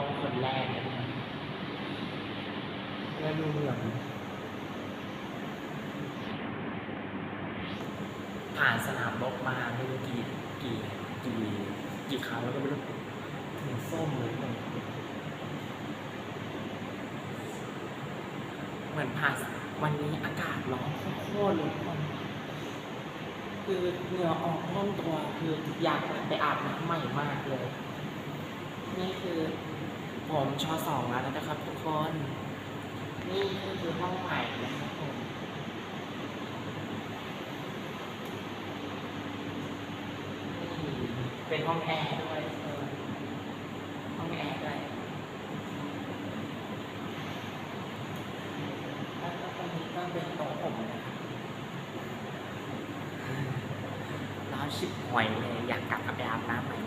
องคนแรกเลยแล้วดูเหมืองผ่านสนามรบมาไม่รู้กี่กี่กี่กี่ครั้งแล้วก็ไม่รู้ถึงส้มเลยเหมือนเหมือนผ่านวันนี้อากาศร้อนโคตรเลยคนคือเหงื่อออกท่วมตัวคืออยากไปอาบน้ำใหม่มากเลย นี่คือ ผมชอสองแล้วนะครับทุกคน นี่คือห้องใหม่นะครับผมนี่เป็นห้องแอร์ด้วยเออห้องแอร์ด้วยแล้วก็ตรงนี้ก็เป็นโต๊ะผมนะครับร้อนชิบหอยเลยอยากกลับไปอาบน้ำใหม่